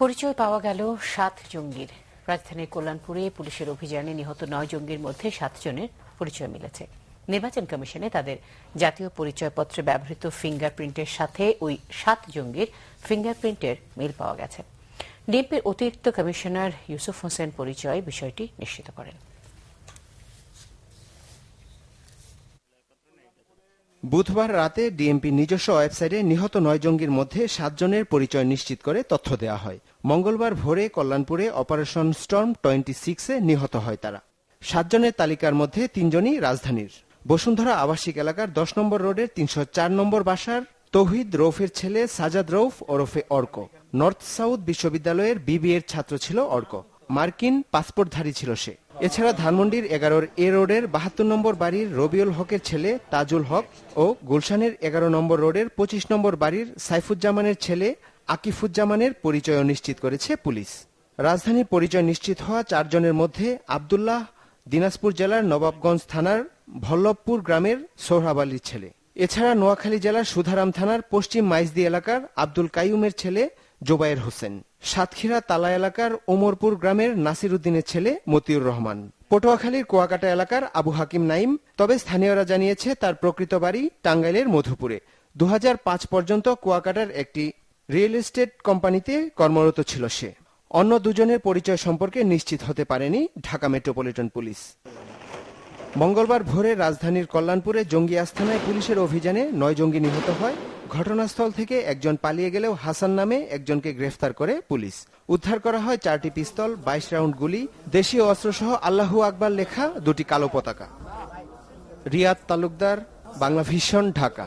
পরিচয় পাওয়া গেল সাত জঙ্গির। রাজধানীর কল্যাণপুরে পুলিশের অভিযানে নিহত নয় জঙ্গির মধ্যে সাতজনের পরিচয় মিলেছে। নির্বাচন কমিশনে তাদের জাতীয় পরিচয়পত্রে ব্যবহৃত ফিঙ্গারপ্রিন্টের সাথে ওই সাত জঙ্গির ফিঙ্গারপ্রিন্টের মিল পাওয়া গেছে। ডিএমপির অতিরিক্ত কমিশনার ইউসুফ হোসেন পরিচয় বিষয়টি নিশ্চিত করেন। বুধবার রাতে ডিএমপি নিজস্ব ওয়েবসাইটে নিহত নয় জঙ্গির মধ্যে সাতজনের পরিচয় নিশ্চিত করে তথ্য দেওয়া হয়। মঙ্গলবার ভোরে কল্যাণপুরে অপারেশন স্টর্ম টোয়েন্টি সিক্সে নিহত হয় তারা। সাতজনের তালিকার মধ্যে তিনজনই রাজধানীর। বসুন্ধরা আবাসিক এলাকার দশ নম্বর রোডের তিনশো চার নম্বর বাসার তৌহিদ রৌফের ছেলে সাজাদ রৌফ ওরফে অর্ক। নর্থ সাউথ বিশ্ববিদ্যালয়ের বিবিএর ছাত্র ছিল অর্ক। মার্কিন পাসপোর্টধারী ছিল সে। এছাড়া ধানমন্ডির এগারোর এ রোডের বাহাত্তর নম্বর বাড়ির রবিউল হকের ছেলে তাজুল হক ও গুলশানের এগারো নম্বর রোডের পঁচিশ নম্বর বাড়ির সাইফুজ্জামানের ছেলে আকিফুজ্জামানের পরিচয় নিশ্চিত করেছে পুলিশ। রাজধানীর পরিচয় নিশ্চিত হওয়া চারজনের মধ্যে আবদুল্লাহ দিনাজপুর জেলার নবাবগঞ্জ থানার ভল্লভপুর গ্রামের সোহরাব ছেলে। এছাড়া নোয়াখালী জেলার সুধারাম থানার পশ্চিম মাইজদি এলাকার আব্দুল কাইয়ুমের ছেলে জোবায়ের হোসেন। সাতক্ষীরা তালা এলাকার ওমরপুর গ্রামের নাসির উদ্দিনের ছেলে মতিউর রহমান। পটুয়াখালীর কুয়াকাটা এলাকার আবু হাকিম নাইম, তবে স্থানীয়রা জানিয়েছে তার প্রকৃত বাড়ি টাঙ্গাইলের মধুপুরে। দু হাজার পাঁচ পর্যন্ত কুয়াকাটার একটি রিয়েল এস্টেট কোম্পানিতে কর্মরত ছিল সে। অন্য দুজনের পরিচয় সম্পর্কে নিশ্চিত হতে পারেনি ঢাকা মেট্রোপলিটন পুলিশ। মঙ্গলবার ভোরে রাজধানীর কল্যাণপুরে জঙ্গি আস্থানায় পুলিশের অভিযানে নয় জঙ্গি নিহত হয় ঘটনাস্থল থেকে একজন পালিয়ে গেলেও হাসান নামে একজনকে গ্রেফতার করে পুলিশ। উদ্ধার করা হয় চারটি পিস্তল, বাইশ রাউন্ড গুলি, দেশীয় অস্ত্রসহ আল্লাহু আকবার লেখা দুটি কালো পতাকা। রিয়াদ তালুকদার, বাংলা ভিশন, ঢাকা।